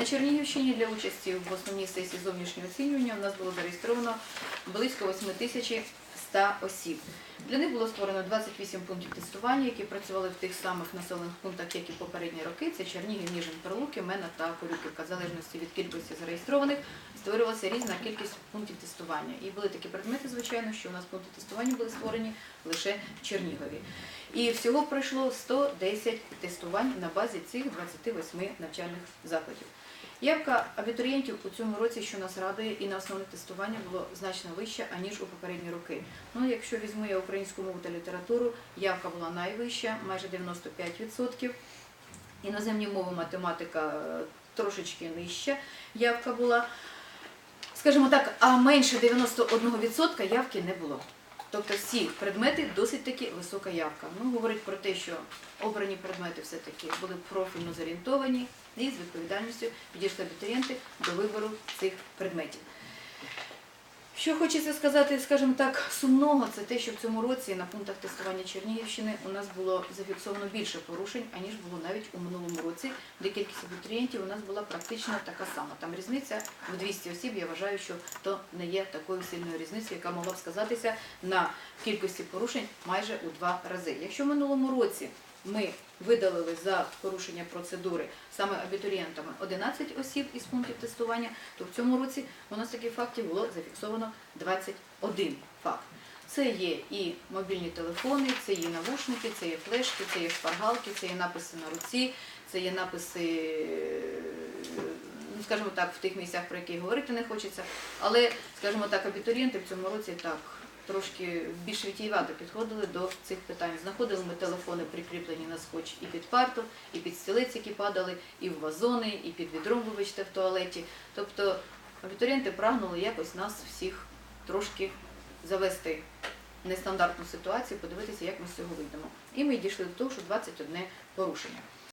На Чернігівщині для участі в основній сесії зовнішнього оцінювання у нас було зареєстровано близько 8100 осіб. Для них було створено 28 пунктів тестування, які працювали в тих самих населених пунктах, як і попередні роки. Це Чернігів, Ніжин, Перлуки, Мена та Корюківка. В залежності від кількості зареєстрованих створювалася різна кількість пунктів тестування. І були такі предмети, звичайно, що у нас пункти тестування були створені лише в Чернігові. І всього пройшло 110 тестувань на базі цих 28 навчальних закладів. Явка абітурієнтів у цьому році, що нас радує, і на основне тестування було значно вища, аніж у попередні роки. Ну, якщо візьму я українську мову та літературу, явка була найвища, майже 95%. Іноземні мови, математика е, трошечки нижча явка була. Скажімо так, а менше 91% явки не було. Тобто всі предмети досить таки висока явка. Ну, говорить про те, що обрані предмети все-таки були профільно зорієнтовані і з відповідальністю підійшли абітурієнти до вибору цих предметів. Що хочеться сказати, скажімо так, сумного, це те, що в цьому році на пунктах тестування Чернігівщини у нас було зафіксовано більше порушень, аніж було навіть у минулому році, де кількість абітурієнтів у нас була практично така сама. Там різниця в 200 осіб. Я вважаю, що то не є такою сильною різницею, яка могла б сказатися на кількості порушень майже у два рази. Якщо в минулому році ми видалили за порушення процедури саме абітурієнтами 11 осіб із пунктів тестування, то в цьому році у нас таких фактів було зафіксовано 21 факт. Це є і мобільні телефони, це є навушники, це є флешки, це є шпаргалки, це є написи на руці, це є написи, ну скажімо так, в тих місцях, про які говорити не хочеться. Але, скажімо так, абітурієнти в цьому році так трошки більш вітіювато підходили до цих питань. Знаходили ми телефони прикріплені на скотч і під парту, і під стілиці, які падали, і в вазони, і під відром, вибачте, в туалеті. Тобто абітурієнти прагнули якось нас всіх трошки завести в нестандартну ситуацію, подивитися, як ми з цього вийдемо. І ми дійшли до того, що 21 порушення.